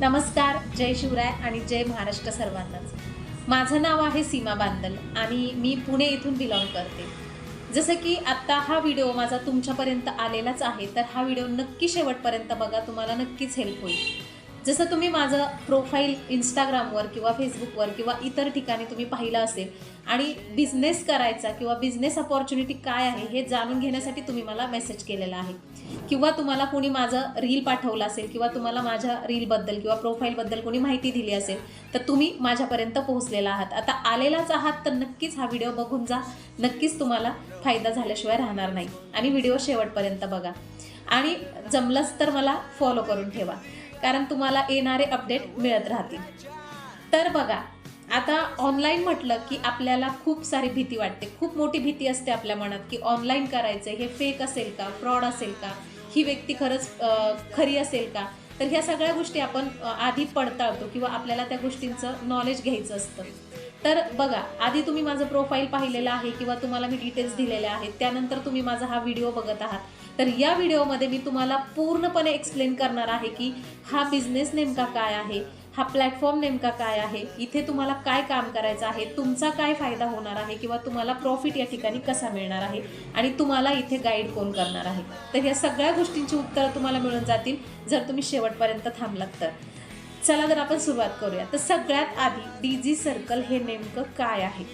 नमस्कार जय शिवराय आणि जय महाराष्ट्र सर्वांनाच. माझं नाव आहे सीमा बांदल. आणि मी पुणे इथून बिलॉंग करते. जसं की आत्ता हा व्हिडिओ माझा तुमच्यापर्यंत आलेलाच आहे तर हा व्हिडिओ नक्की शेवटपर्यंत बघा तुम्हाला नक्कीच हेल्प होईल. जसं तुम्ही माझं प्रोफाईल इंस्टाग्रामवर किंवा फेसबुकवर किंवा इतर ठिकाणी तुम्ही पाहिलं असेल आणि बिझनेस करायचा किंवा बिझनेस अपॉर्च्युनिटी काय आहे हे जाणून घेण्यासाठी तुम्ही मला मेसेज केलेला आहे. किंवा तुम्हाला कोणी माझं रील पाठवलं असेल किंवा तुम्हाला माझ्या रीलबद्दल किंवा प्रोफाईलबद्दल कोणी माहिती दिली असेल तर तुम्ही माझ्यापर्यंत पोहोचलेला आहात. आता आलेलाच आहात तर नक्कीच हा व्हिडिओ बघून जा. नक्कीच तुम्हाला फायदा झाल्याशिवाय राहणार नाही. आणि व्हिडिओ शेवटपर्यंत बघा. आणि जमलंच तर मला फॉलो करून ठेवा. कारण तुम्हाला येणारे अपडेट मिळत राहतील. तर बघा आता ऑनलाईन म्हटलं की आपल्याला खूप सारी भीती वाटते. खूप मोठी भीती असते आपल्या मनात की ऑनलाईन करायचं हे फेक असेल का? फ्रॉड असेल का? ही व्यक्ती खरंच खरी असेल का? तर ह्या सगळ्या गोष्टी आपण आधी पडताळतो किंवा आपल्याला त्या गोष्टींचं नॉलेज घ्यायचं असतं. तर बघा आधी तुम्ही माझं प्रोफाईल पाहिलेलं आहे किंवा तुम्हाला मी डिटेल्स दिलेले आहेत त्यानंतर तुम्ही माझा हा व्हिडिओ बघत आहात. तर या व्हिडिओमध्ये मी तुम्हाला पूर्णपणे एक्सप्लेन करणार आहे की हा बिझनेस नेमका काय आहे हा प्लॅटफॉर्म नेमका काय आहे? इथे तुम्हाला काय काम करायचं आहे? तुमचा काय फायदा होणार आहे? किंवा तुम्हाला प्रॉफिट या ठिकाणी कसा मिळणार आहे? आणि तुम्हाला इथे गाईड कोण करणार आहे? तर ह्या सगळ्या गोष्टींची उत्तरं तुम्हाला मिळून जातील जर तुम्ही शेवटपर्यंत थांबलात तर. चला तर आपण सुरुवात करूया. तर सगळ्यात आधी डी जी सर्कल हे नेमकं काय आहे?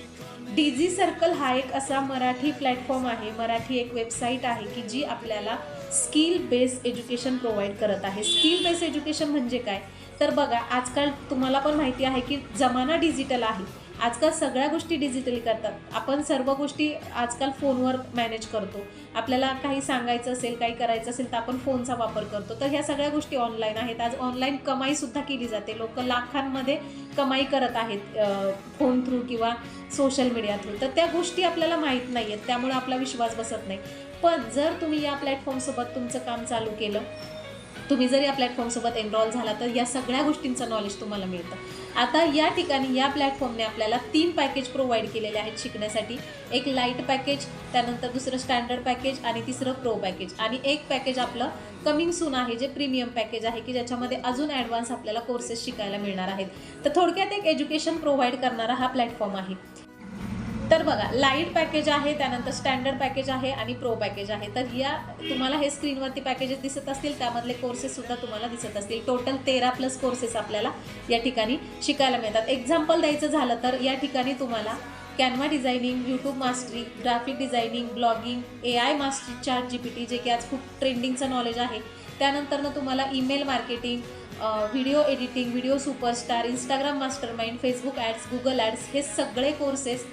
डी जी सर्कल हा एक असा मराठी प्लॅटफॉर्म आहे मराठी एक वेबसाईट आहे की जी आपल्याला स्किल बेस्ड एज्युकेशन प्रोव्हाइड करत आहे. स्किल बेस्ड एज्युकेशन म्हणजे काय? तर बघा आजकाल तुम्हाला पण माहिती आहे की जमाना डिजिटल आहे. आजकाल सगळ्या गोष्टी डिजिटली करतात. आपण सर्व गोष्टी आजकाल फोनवर मॅनेज करतो. आपल्याला काही सांगायचं असेल काही करायचं असेल तर आपण फोनचा वापर करतो. तर ह्या सगळ्या गोष्टी ऑनलाईन आहेत. आज ऑनलाईन कमाईसुद्धा केली जाते. लोक लाखांमध्ये कमाई करत आहेत फोन थ्रू किंवा सोशल मीडिया थ्रू तर त्या गोष्टी आपल्याला माहीत नाही आहेत त्यामुळे आपला विश्वास बसत नाही. पण जर तुम्ही या प्लॅटफॉर्मसोबत तुमचं काम चालू केलं तुम्ही जर या प्लॅटफॉर्मसोबत एनरॉल झाला तर या सगळ्या गोष्टींचं नॉलेज तुम्हाला मिळतं. आता या ठिकाणी या प्लॅटफॉर्मने आपल्याला तीन पॅकेज प्रोव्हाइड केलेले आहेत शिकण्यासाठी. एक लाइट पॅकेज त्यानंतर दुसरं स्टँडर्ड पॅकेज आणि तिसरं प्रो पॅकेज आणि एक पॅकेज आपलं कमिंग सून आहे जे प्रीमियम पॅकेज आहे की ज्याच्यामध्ये अजून ॲडव्हान्स आपल्याला कोर्सेस शिकायला मिळणार आहेत. तर थोडक्यात एक एज्युकेशन प्रोव्हाइड करणारा हा प्लॅटफॉर्म आहे. तर बघा लाइट पॅकेज आहे त्यानंतर स्टँडर्ड पॅकेज आहे आणि प्रो पॅकेज आहे. तर या तुम्हाला हे स्क्रीनवरती पॅकेजेस दिसत असतील त्यामधले कोर्सेस सुद्धा तुम्हाला दिसत असतील. टोटल तेरा प्लस कोर्सेस आपल्याला या ठिकाणी शिकायला मिळतात. एक्झाम्पल द्यायचं झालं तर या ठिकाणी तुम्हाला Canva designing YouTube mastery graphic designing blogging A I mastery chat G P T जे की आज खूप ट्रेंडिंगचं नॉलेज आहे. त्यानंतरनं तुम्हाला email marketing video editing video superstar Instagram mastermind Facebook ads Google ads हे सगळे कोर्सेस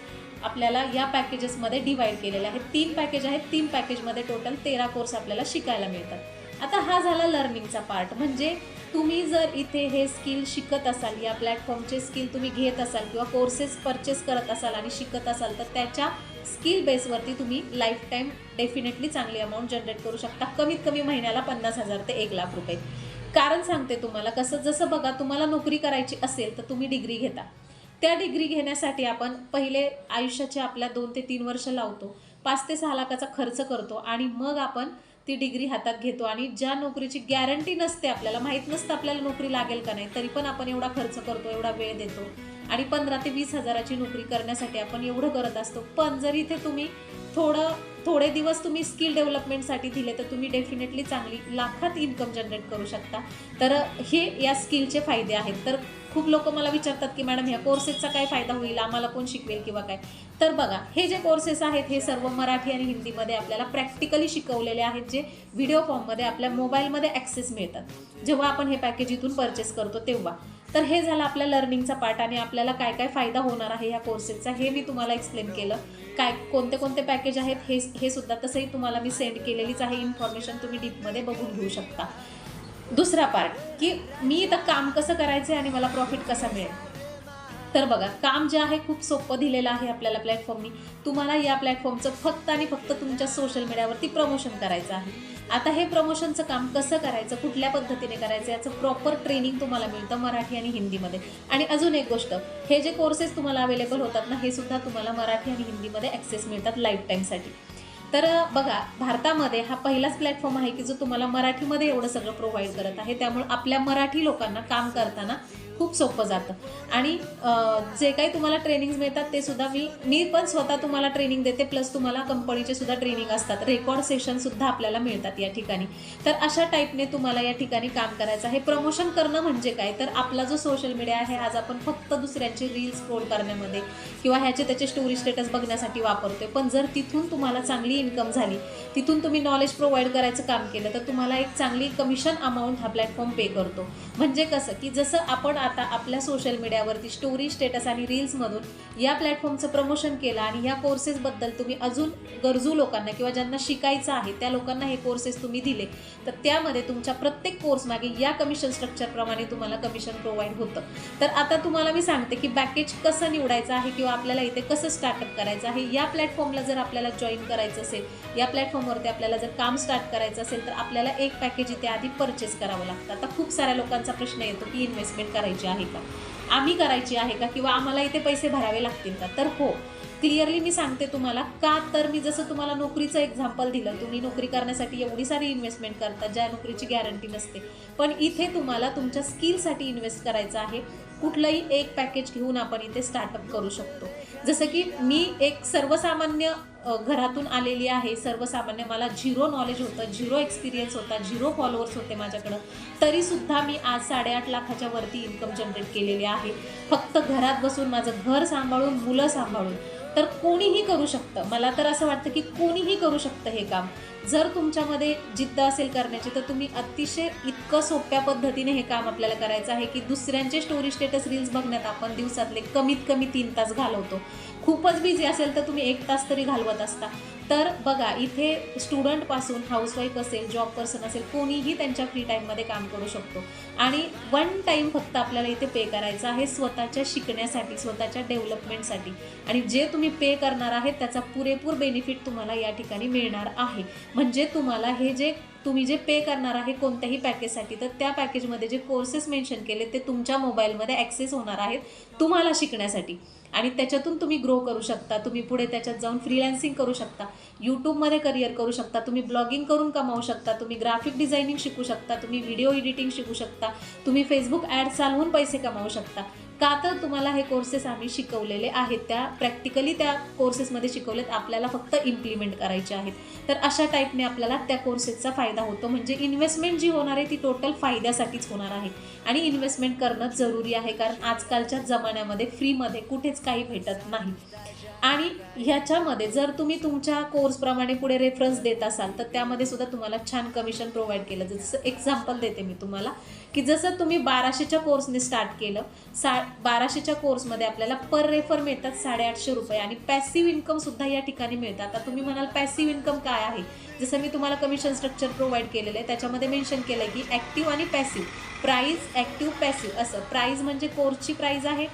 आपल्याला या पॅकेजेसमध्ये डिवाईड केलेले आहेत. तीन पॅकेज आहेत. तीन पॅकेजमध्ये टोटल तेरा कोर्स आपल्याला शिकायला मिळतात. आता हा झाला लर्निंगचा पार्ट म्हणजे तुम्ही जर इथे हे स्किल शिकत असाल या प्लॅटफॉर्मचे स्किल तुम्ही घेत असाल किंवा कोर्सेस परचेस करत असाल आणि शिकत असाल तर त्याच्या स्किल बेसवरती तुम्ही लाईफ टाईम डेफिनेटली चांगली अमाऊंट जनरेट करू शकता. कमीत कमी महिन्याला पन्नास हजार ते एक लाख रुपये. कारण सांगते तुम्हाला कसं जसं बघा तुम्हाला नोकरी करायची असेल तर तुम्ही डिग्री घेता. त्या डिग्री घेण्यासाठी आपण पहिले आयुष्याचे आपल्या दोन ते तीन वर्ष लावतो. पाच ते सहा लाखाचा खर्च करतो आणि मग आपण ती डिग्री हातात घेतो. आणि ज्या नोकरीची गॅरंटी नसते आपल्याला माहीत नसतं आपल्याला नोकरी लागेल का नाही तरी पण आपण एवढा खर्च करतो एवढा वेळ देतो. आणि पंधरा ते वीस हजाराची नोकरी करण्यासाठी आपण एवढं करत असतो. पण जर इथे तुम्ही थोडं थोडे दिवस तुम्ही स्किल डेव्हलपमेंटसाठी दिले तर तुम्ही डेफिनेटली चांगली लाखात इन्कम जनरेट करू शकता. तर हे या स्किलचे फायदे आहेत. तर खूप लोक मला विचारतात की मॅडम ह्या कोर्सेसचा काय फायदा होईल? आम्हाला कोण शिकवेल किंवा काय? तर बघा हे जे कोर्सेस आहेत हे सर्व मराठी आणि हिंदीमध्ये आपल्याला प्रॅक्टिकली शिकवलेले आहेत जे व्हिडिओ फॉर्ममध्ये आपल्या मोबाईलमध्ये ॲक्सेस मिळतात. जेव्हा आपण हे पॅकेज इथून परचेस करतो तेव्हा. तर हे झालं आपल्या लर्निंगचा पार्ट आणि आपल्याला काय काय फायदा होणार आहे ह्या कोर्सेसचा हे मी तुम्हाला एक्सप्लेन केलं. काय कोणते कोणते पॅकेज आहेत हे हे सुद्धा तसंही तुम्हाला मी सेंड केलेलीच आहे. इन्फॉर्मेशन तुम्ही डीपमध्ये बघून घेऊ शकता. दुसरा पार्ट की मी इथं काम कसं करायचं आणि मला प्रॉफिट कसा मिळेल? तर बघा काम जे आहे खूप सोपं दिलेलं आहे आपल्याला प्लॅटफॉर्मनी तुम्हाला या प्लॅटफॉर्मचं फक्त आणि फक्त तुमच्या सोशल मीडियावरती प्रमोशन करायचं आहे. आता हे प्रमोशनचं काम कसं करायचं कुठल्या पद्धतीने करायचं याचं प्रॉपर ट्रेनिंग तुम्हाला मिळतं मराठी आणि हिंदीमध्ये. आणि अजून एक गोष्ट हे जे कोर्सेस तुम्हाला अवेलेबल होतात ना हे सुद्धा तुम्हाला मराठी आणि हिंदीमध्ये ॲक्सेस मिळतात लाईफ टाईमसाठी तर बघा भारतामध्ये हा पहिलाच प्लॅटफॉर्म आहे की जो तुम्हाला मराठीमध्ये एवढं सगळं प्रोव्हाइड करत आहे. त्यामुळे आपल्या मराठी लोकांना काम करताना खूप सोपं जातं. आणि जे काही तुम्हाला ट्रेनिंग्स मिळतात ते सुद्धा मी मी पण स्वतः तुम्हाला ट्रेनिंग देते प्लस तुम्हाला कंपनीचे सुद्धा ट्रेनिंग असतात. रेकॉर्ड सेशन सुद्धा आपल्याला मिळतात या ठिकाणी. तर अशा टाईपने तुम्हाला या ठिकाणी काम करायचं आहे. प्रमोशन करणं म्हणजे काय? तर आपला जो सोशल मीडिया आहे आज आपण फक्त दुसऱ्यांचे रील स्क्रोल करण्यामध्ये किंवा ह्याचे त्याचे स्टोरी स्टेटस बघण्यासाठी वापरतोय. पण जर तिथून तुम्हाला चांगली इन्कम झाली तिथून तुम्ही नॉलेज प्रोव्हाइड करायचं काम केलं तर तुम्हाला एक चांगली कमिशन अमाऊंट हा प्लॅटफॉर्म पे करतो. म्हणजे कसं की जसं आपण आता आपल्या सोशल मीडियावरती स्टोरी स्टेटस आणि रील्समधून या प्लॅटफॉर्मचं प्रमोशन केलं आणि ह्या कोर्सेसबद्दल तुम्ही अजून गरजू लोकांना किंवा ज्यांना शिकायचं आहे त्या लोकांना हे कोर्सेस तुम्ही दिले. तर त्यामध्ये तुमच्या प्रत्येक कोर्समागे या कमिशन स्ट्रक्चरप्रमाणे तुम्हाला कमिशन प्रोव्हाइड होतं. तर आता तुम्हाला मी सांगते की पॅकेज कसं निवडायचं आहे किंवा आपल्याला इथे कसं स्टार्टअप करायचं आहे या प्लॅटफॉर्मला जर आपल्याला जॉईन करायचं असेल या प्लॅटफॉर्मवरती आपल्याला जर काम स्टार्ट करायचं असेल तर आपल्याला एक पॅकेज इथे आधी परचेस करावं लागतं. आता खूप साऱ्या लोकांचा प्रश्न येतो की इन्व्हेस्टमेंट करायची. आहे का? आम्ही करायची आहे का? किंवा आम्हाला इथे पैसे भरावे लागतील का? तर हो. क्लिअरली मी सांगते तुम्हाला का तर मी जसं तुम्हाला नोकरीचं एक्झाम्पल दिलं तुम्ही नोकरी करण्यासाठी एवढी सारी इन्व्हेस्टमेंट करता ज्या नोकरीची गॅरंटी नसते. पण इथे तुम्हाला तुमच्या स्किलसाठी इन्व्हेस्ट करायचं आहे. कुठलंही एक पॅकेज घेऊन आपण इथे स्टार्टअप करू शकतो. जसं की मी एक सर्वसामान्य घरातून आलेली आहे. सर्वसामान्य मला झिरो नॉलेज होतं झिरो एक्सपिरियन्स होता झिरो फॉलोअर्स होते माझ्याकडं. तरीसुद्धा मी आज साडेआठ लाखाच्या वरती इन्कम जनरेट केलेली आहे. फक्त घरात बसून माझं घर सांभाळून मुलं सांभाळून. तर कोणीही करू शकतं. मला तर असं वाटतं की कोणीही करू शकतं हे काम. जर तुमच्यामध्ये जिद्द असेल करण्याची तर तुम्ही अतिशय इतकं सोप्या पद्धतीने हे काम आपल्याला करायचं आहे की दुसऱ्यांचे स्टोरी स्टेटस रील्स बघण्यात आपण दिवसातले कमीत कमी तीन तास घालवतो. खूपच बिझी असेल तर तुम्ही एक तास तरी घालवत असता. तर बघा इथे स्टुडंटपासून हाऊसवाईफ असेल जॉब पर्सन असेल कोणीही त्यांच्या फ्री टाईममध्ये काम करू शकतो. आणि वन टाईम फक्त आपल्याला इथे पे करायचं आहे स्वतःच्या शिकण्यासाठी स्वतःच्या डेव्हलपमेंटसाठी आणि जे तुम्ही पे करणार आहेत त्याचा पुरेपूर बेनिफिट तुम्हाला या ठिकाणी मिळणार आहे. म्हणजे तुम्हाला हे जे तुम्ही जे पे करणार आहे कोणत्याही पॅकेजसाठी तर त्या पॅकेजमध्ये जे कोर्सेस मेन्शन केले ते तुमच्या मोबाईलमध्ये ॲक्सेस होणार आहेत तुम्हाला शिकण्यासाठी. आणि त्याच्यातून तुम्ही ग्रो करू शकता तुम्ही पुढे त्याच्यात जाऊन फ्रीलॅन्सिंग करू शकता यूट्यूबमध्ये करिअर करू शकता तुम्ही ब्लॉगिंग करून कमावू शकता तुम्ही ग्राफिक डिझायनिंग शिकू शकता तुम्ही व्हिडिओ एडिटिंग शिकू शकता तुम्ही फेसबुक ॲड चालवून पैसे कमावू शकता. का तर तुम्हाला हे कोर्सेस आम्ही शिकवलेले आहेत. त्या प्रॅक्टिकली त्या कोर्सेसमध्ये शिकवलेत. आपल्याला फक्त इम्प्लिमेंट करायचे आहेत. तर अशा टाईपने आपल्याला त्या कोर्सेसचा फायदा होतो. म्हणजे इन्व्हेस्टमेंट जी होणार आहे ती टोटल फायद्यासाठीच होणार आहे. आणि इन्व्हेस्टमेंट करणं जरुरी आहे कारण आजकालच्या जमान्यामध्ये फ्रीमध्ये कुठेच काही भेटत नाही. आणि ह्याच्यामध्ये जर तुम्ही तुमच्या कोर्सप्रमाणे पुढे रेफरन्स देत असाल तर त्यामध्ये सुद्धा तुम्हाला छान कमिशन प्रोव्हाइड केलं. जसं एक्झाम्पल देते मी तुम्हाला. की जसं तुम्ही बाराशेच्या कोर्सने स्टार्ट केलं सा बाराशेच्या कोर्समध्ये आपल्याला पर रेफर मिळतात साडेआठशे रुपये आणि पॅसिव्ह इन्कमसुद्धा या ठिकाणी मिळतात. आता तुम्ही म्हणाल पॅसिव्ह इन्कम काय आहे? जसं मी तुम्हाला कमिशन स्ट्रक्चर प्रोव्हाइड केलेलं आहे त्याच्यामध्ये मेन्शन केलं म्हणजे आहे की ॲक्टिव्ह आणि पॅसिव्ह प्राईज ॲक्टिव्ह पॅसिव्ह असं. प्राईज म्हणजे कोर्सची प्राईज आहे.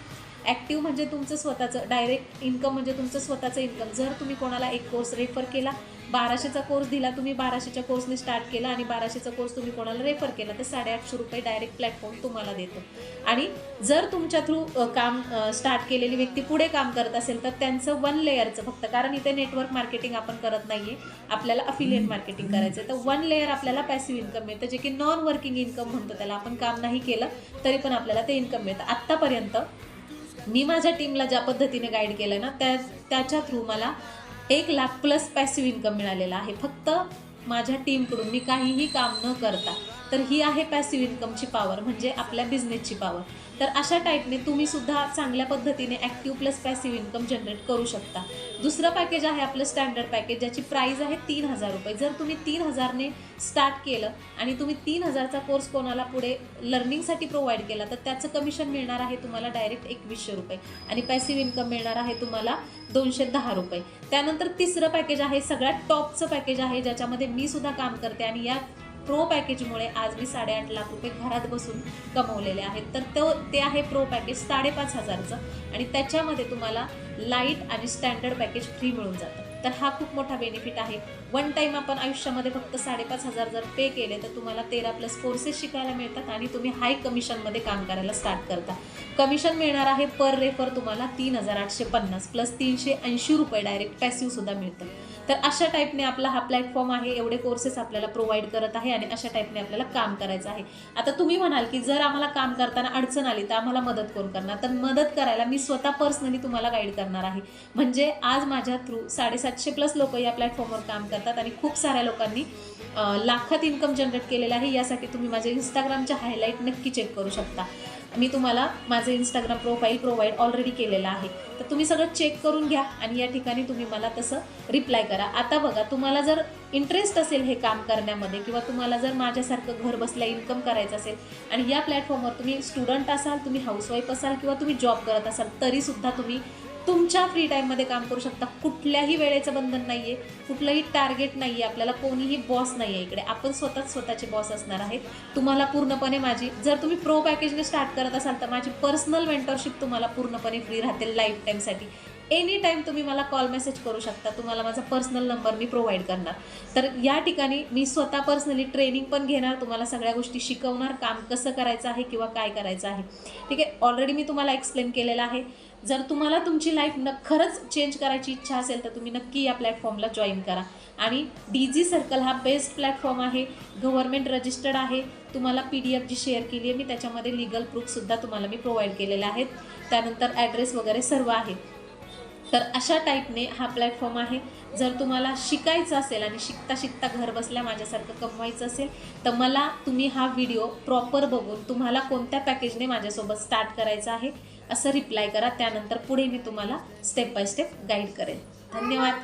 ॲक्टिव्ह म्हणजे तुमचं स्वतःचं डायरेक्ट इन्कम म्हणजे तुमचं स्वतःचं इन्कम जर तुम्ही कोणाला एक कोर्स रेफर केला बाराशेचा कोर्स दिला तुम्ही बाराशेच्या कोर्सने स्टार्ट केला आणि बाराशेचा कोर्स तुम्ही कोणाला रेफर केला तर साडेआठशे रुपये डायरेक्ट प्लॅटफॉर्म तुम्हाला देतो. आणि जर तुमच्या थ्रू काम स्टार्ट केलेली व्यक्ती पुढे काम करत असेल तर त्यांचं वन लेअरचं फक्त कारण इथे नेटवर्क मार्केटिंग आपण करत नाही आहे आपल्याला अफिलिएट मार्केटिंग करायचं आहे तर वन लेअर आपल्याला पॅसिव्ह इन्कम मिळतं. जे की नॉन वर्किंग इन्कम म्हणतो त्याला. आपण काम नाही केलं तरी पण आपल्याला ते इन्कम मिळतं. आत्तापर्यंत मी माझ्या टीमला ज्या पद्धतीने गाईड केलं ना त्या त्याच्या थ्रू मला एक लाख प्लस पॅसिव्ह इन्कम मिळालेला आहे. फक्त माझ्या टीमकडून मी काहीही काम न करता तर ही आहे पॅसिव्ह इन्कमची पॉवर म्हणजे आपल्या बिझनेसची पॉवर तर अशा टाईपने तुम्ही सुद्धा चांगल्या पद्धतीने active plus passive income generate करू शकता. दुसरं पॅकेज आहे आपलं स्टँडर्ड पॅकेज ज्याची प्राईज आहे तीन हजार रुपये. जर तुम्ही तीन हजारने स्टार्ट केलं आणि तुम्ही तीन हजारचा कोर्स कोणाला पुढे लर्निंगसाठी प्रोव्हाइड केला तर त्याचं कमिशन मिळणार आहे तुम्हाला डायरेक्ट एकवीसशे रुपये आणि पॅसिव्ह इन्कम मिळणार आहे तुम्हाला दोनशे दहा रुपये. त्यानंतर तिसरं पॅकेज आहे सगळ्यात टॉपचं पॅकेज आहे ज्याच्यामध्ये मी सुद्धा काम करते आणि या प्रो पॅकेजमुळे आज मी साडेआठ लाख रुपये घरात बसून कमवलेले आहेत. तर तो ते आहे प्रो पॅकेज साडेपाच हजारचं आणि त्याच्यामध्ये तुम्हाला लाइट आणि स्टँडर्ड पॅकेज फ्री मिळून जातं. तर हा खूप मोठा बेनिफिट आहे. वन टाईम आपण आयुष्यामध्ये फक्त साडेपाच हजार जर पे केले तर तुम्हाला तेरा प्लस कोर्सेस शिकायला मिळतात आणि तुम्ही हाय कमिशनमध्ये काम करायला स्टार्ट करता. कमिशन मिळणार आहे पर रेफर तुम्हाला तीन हजार आठशे पन्नास प्लस तीनशे ऐंशी रुपये डायरेक्ट पॅसिव सुद्धा मिळतं. तर अशा टाईपने आपला हा प्लॅटफॉर्म आहे एवढे कोर्सेस आपल्याला प्रोव्हाइड करत आहे आणि अशा टाईपने आपल्याला काम करायचं आहे. आता तुम्ही म्हणाल की जर आम्हाला काम करताना अडचण आली तर आम्हाला मदत कोण करणार? तर मदत करायला मी स्वतः पर्सनली तुम्हाला गाईड करणार आहे. म्हणजे आज माझ्या थ्रू साडेसातशे प्लस लोक या प्लॅटफॉर्मवर काम करतात आणि खूप साऱ्या लोकांनी लाखात इन्कम जनरेट केलेलं आहे. यासाठी तुम्ही माझ्या इंस्टाग्रामच्या हायलाईट नक्की चेक करू शकता. मी तुम्हाला माझं इंस्टाग्राम प्रोफाईल प्रोव्हाइड ऑलरेडी केलेलं आहे. तर तुम्ही सगळं चेक करून घ्या आणि या ठिकाणी तुम्ही मला तसं रिप्लाय करा. आता बघा तुम्हाला जर इंटरेस्ट असेल हे काम करण्यामध्ये किंवा तुम्हाला जर माझ्यासारखं घर बसल्या इन्कम करायचं असेल आणि या प्लॅटफॉर्मवर तुम्ही स्टुडंट असाल तुम्ही हाऊसवाईफ असाल किंवा तुम्ही जॉब करत असाल तरीसुद्धा तुम्ही तुमच्या फ्री टाईममध्ये काम करू शकता. कुठल्याही वेळेचं बंधन नाही आहे कुठलंही टार्गेट नाही आहे आपल्याला कोणीही बॉस नाही आहे इकडे. आपण स्वतःच स्वतःचे बॉस असणार आहेत. तुम्हाला पूर्णपणे माझी जर तुम्ही प्रो पॅकेजने स्टार्ट करत असाल तर माझी पर्सनल मेंटरशिप तुम्हाला पूर्णपणे फ्री राहते लाईफ टाईमसाठी एनी टाईम तुम्ही मला कॉल मेसेज करू शकता तुम्हाला माझा पर्सनल नंबर मी प्रोव्हाइड करणार. तर या ठिकाणी मी स्वतः पर्सनली ट्रेनिंग पण घेणार तुम्हाला सगळ्या गोष्टी शिकवणार काम कसं करायचं आहे किंवा काय करायचं आहे. ठीक आहे? ऑलरेडी मी तुम्हाला एक्सप्लेन केलेलं आहे. जर तुम्हाला तुमची लाईफ न खरंच चेंज करायची इच्छा असेल तर तुम्ही नक्की या प्लॅटफॉर्मला जॉईन करा. आणि डी जी सर्कल हा बेस्ट प्लॅटफॉर्म आहे. गव्हर्मेंट रजिस्टर्ड आहे. तुम्हाला पी डी एफ जी शेअर केली आहे मी त्याच्यामध्ये लिगल प्रूफसुद्धा तुम्हाला मी प्रोव्हाइड केलेले आहेत. त्यानंतर ॲड्रेस वगैरे सर्व आहे तर अशा टाईपने हा प्लॅटफॉर्म आहे. जर तुम्हाला शिकायचं असेल आणि शिकता शिकता घर बसल्या माझ्यासारखं कमवायचं असेल तर मला तुम्ही हा व्हिडिओ प्रॉपर बघून तुम्हाला कोणत्या पॅकेजने माझ्यासोबत स्टार्ट करायचं आहे असं रिप्लाय करा. त्यानंतर पुढे मी तुम्हाला स्टेप बाय स्टेप गाईड करेन. धन्यवाद.